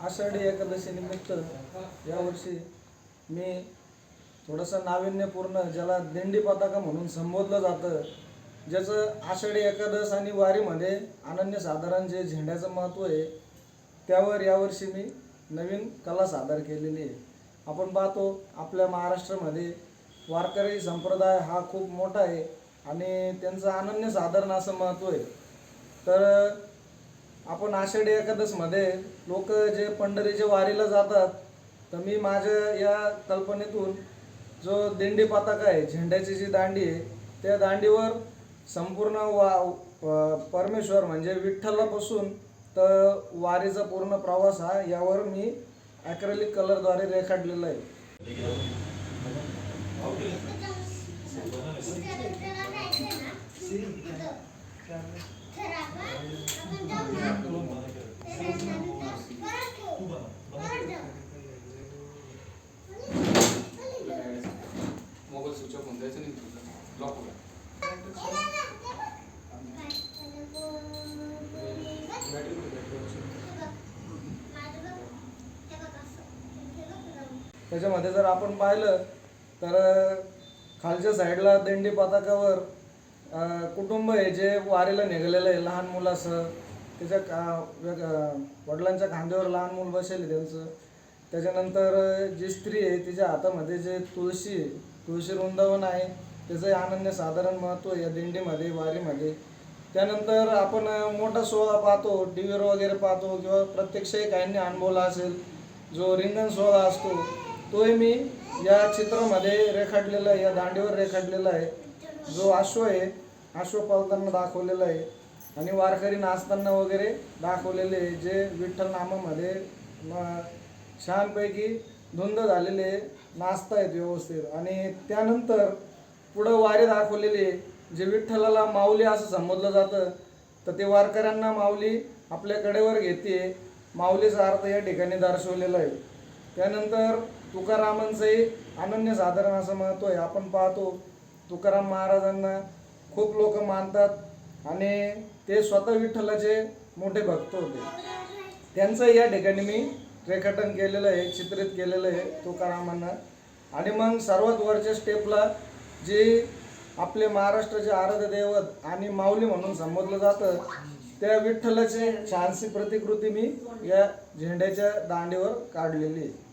आषाढी एकादशी निमित्त यावर्षी मी थोडंसं नाविन्यपूर्ण ज्याला दिंडी पताका म्हणून संबोधलं जातं ज्याचं आषाढी एकादश आणि वारीमध्ये अनन्यसाधारण जे झेंड्याचं महत्त्व आहे त्यावर यावर्षी मी नवीन कला सादर केलेली आहे. आपण पाहतो आपल्या महाराष्ट्रामध्ये वारकरी संप्रदाय हा खूप मोठा आहे आणि त्यांचं अनन्यसाधारण असं महत्त्व आहे. तर आपण आषाढी एकादशमध्ये लोक जे पंढरीच्या वारीला जातात तर मी माझ्या या कल्पनेतून जो दिंडी पताका आहे झेंड्याची जी दांडी आहे त्या दांडीवर संपूर्ण वा परमेश्वर म्हणजे विठ्ठलापासून तर वारीचा पूर्ण प्रवास हा यावर मी ॲक्रेलिक कलरद्वारे रेखाटलेला आहे. स्विच नाही त्याच्यामध्ये जर आपण पाहिलं तर खालच्या साईडला दंडी पताकावर कुटुंब आहे जे वारीला निघालेलं आहे लहान मुलासह त्याच्या का वडिलांच्या खांद्यावर लहान मूल बसेल त्यांचं. त्याच्यानंतर जी स्त्री आहे तिच्या हातामध्ये जे तुळशी आहे, तुळशी वृंदावन आहे. त्याचंही अनन्य साधारण महत्त्व आहे या दिंडीमध्ये वारीमध्ये. त्यानंतर आपण मोठा सोहळा पाहतो टी व्हीवर वगैरे पाहतो किंवा प्रत्यक्षही काहींनी अनुभवला असेल जो रिंगण सोहळा असतो तोही मी या चित्रामध्ये रेखाटलेला आहे या दांडीवर रेखाटलेला आहे. जो अश्व आहे अश्व पावताना दाखवलेला आहे आणि वारकरी नाचताना वगैरे दाखवलेले आहे जे विठ्ठल नामामध्ये छानपैकी धुंद झालेले नाचतायत व्यवस्थित. आणि त्यानंतर पुढं वारी दाखवलेले जे विठ्ठलाला माऊली असं संबोधलं जातं तर ते वारकऱ्यांना माऊली आपल्या कडेवर घेते. माऊलीचा अर्थ या ठिकाणी दर्शवलेला आहे. त्यानंतर तुकारामांचंही अनन्य साधारण असं महत्त्व आहे. आपण पाहतो तुकाराम महाराजांना खूप लोक मानतात आणि ते स्वतः विठ्ठलाचे मोठे भक्त होते. त्यांचं या ठिकाणी मी रेखाटन केलेलं आहे चित्रित केलेलं आहे तुकारामांना. आणि मग सर्वात वरच्या स्टेपला जे आपले महाराष्ट्राचे आराध्य दैवत आणि माऊली म्हणून संबोधलं जातं त्या विठ्ठलाची छानशी प्रतिकृती मी या झेंड्याच्या दांडीवर काढलेली आहे.